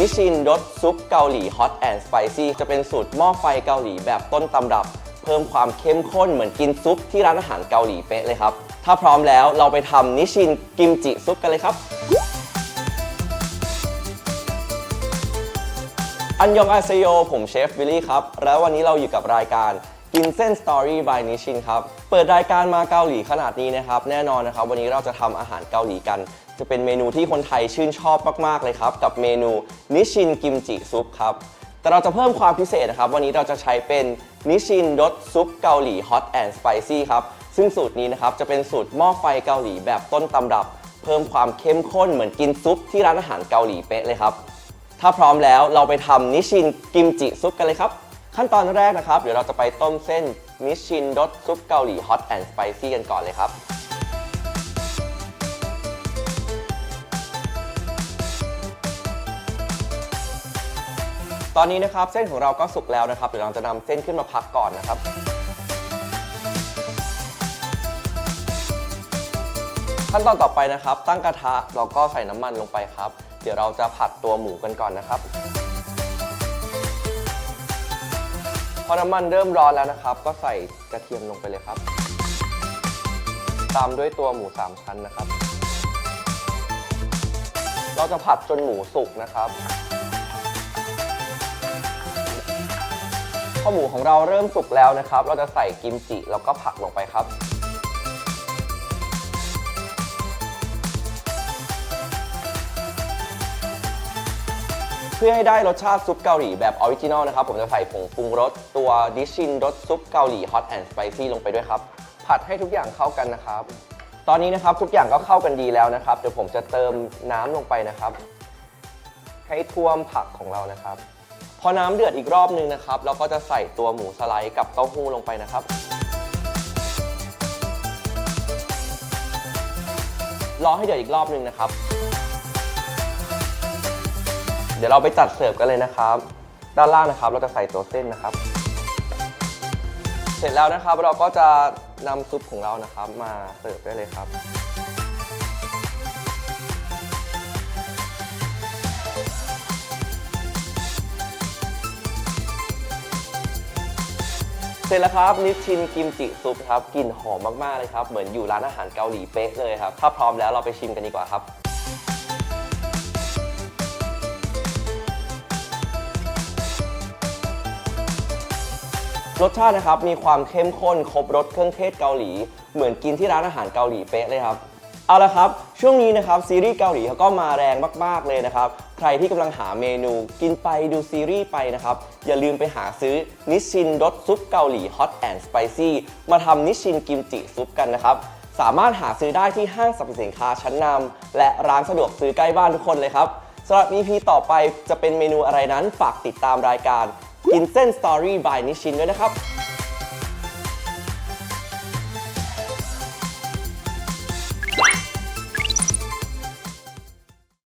นิชินรสซุปเกาหลีฮอตแอนด์สไปซี่จะเป็นสูตรหม้อไฟเกาหลีแบบต้นตำรับ เพิ่มความเข้มข้นเหมือนกินซุปที่ร้านอาหารเกาหลีเป๊ะเลยครับ ถ้าพร้อมแล้วเราไปทำนิชินกิมจิซุปกันเลยครับ อันยองอาเซโยผมเชฟวิลลี่ครับ แล้ววันนี้เราอยู่กับรายการ กินเส้นสตอรี่ by นิชินครับ เปิดรายการมาเกาหลีขนาดนี้นะครับ แน่นอนนะครับ วันนี้เราจะทำอาหารเกาหลีกัน จะเป็นเมนูที่คนไทยชื่นชอบมากๆเลยครับ กับเมนูนิชินกิมจิซุปครับ แต่เราจะเพิ่มความพิเศษนะครับ วันนี้เราจะใช้เป็นนิชินรสซุปเกาหลีฮอตแอนด์สไปซี่ครับ ซึ่งสูตรนี้นะครับจะเป็นสูตรหม้อไฟเกาหลีแบบต้นตำรับ เพิ่มความเข้มข้นเหมือนกินซุปที่ร้านอาหารเกาหลีเป๊ะเลยครับ ถ้าพร้อมแล้วเราไปทำนิชินกิมจิซุปกันเลยครับ ขั้นตอนแรกนะครับ เดี๋ยวเราจะไปต้มเส้นนิชินรสซุปเกาหลีฮอตแอนด์สไปซี่กันก่อนเลยครับตอนนี้นะครับเส้นของเราก็สุกแล้วนะครับเดี๋ยวเราจะนำเส้นขึ้นมาพักก่อนนะครับ ขั้นตอนต่อไปนะครับ ตั้งกระทะเราก็ใส่น้ำมันลงไปครับ เดี๋ยวเราจะผัดตัวหมูกันก่อนนะครับ พอน้ำมันเริ่มร้อนแล้วนะครับ ก็ใส่กระเทียมลงไปเลยครับ ตามด้วยตัวหมูสามชั้นนะครับ เราจะผัดจนหมูสุกนะครับพอหมูของเราเริ่มสุกแล้วนะครับ เราจะใส่กิมจิแล้วก็ผักลงไปครับ เพื่อให้ได้รสชาติซุปเกาหลีแบบออริจินอลนะครับ ผมจะใส่ผงปรุงรสตัวดิชินรสซุปเกาหลีฮอตแอนด์สไปซี่ลงไปด้วยครับ ผัดให้ทุกอย่างเข้ากันนะครับ ตอนนี้นะครับทุกอย่างก็เข้ากันดีแล้วนะครับ เดี๋ยวผมจะเติมน้ำลงไปนะครับ ให้ท่วมผักของเรานะครับ พอน้ำเดือดอีกรอบนึงนะครับ เราก็จะใส่ตัวหมูสไลด์กับเต้าหู้ลงไปนะครับรอให้เดือดอีกรอบนึงนะครับ เดี๋ยวเราไปจัดเสิร์ฟกันเลยนะครับ ด้านล่างนะครับเราจะใส่ตัวเส้นนะครับ เสร็จแล้วนะครับเราก็จะนำซุปของเรานะครับมาเสิร์ฟได้เลยครับเสร็จแล้วครับนิชชินกิมจิซุปครับกลิ่นหอมมากๆเลยครับ เหมือนอยู่ร้านอาหารเกาหลีเป๊ะเลยครับ ถ้าพร้อมแล้วเราไปชิมกันดีกว่าครับ รสชาตินะครับมีความเข้มข้นครบรสเครื่องเทศเกาหลี เหมือนกินที่ร้านอาหารเกาหลีเป๊ะเลยครับเอาละครับ ช่วงนี้นะครับซีรีส์เกาหลีเขาก็มาแรงมาก ๆ เลยนะครับ ใครที่กำลังหาเมนูกินไปดูซีรีส์ไปนะครับ อย่าลืมไปหาซื้อนิชชินรสซุปเกาหลีฮอตแอนด์สไปซี่มาทำนิชชินกิมจิซุปกันนะครับ สามารถหาซื้อได้ที่ห้างสรรพสินค้าชั้นนำและร้านสะดวกซื้อใกล้บ้านทุกคนเลยครับสำหรับ EP ต่อไปจะเป็นเมนูอะไรนั้นฝากติดตามรายการ กินเส้นสตอรี่บายนิชินด้วยนะครับ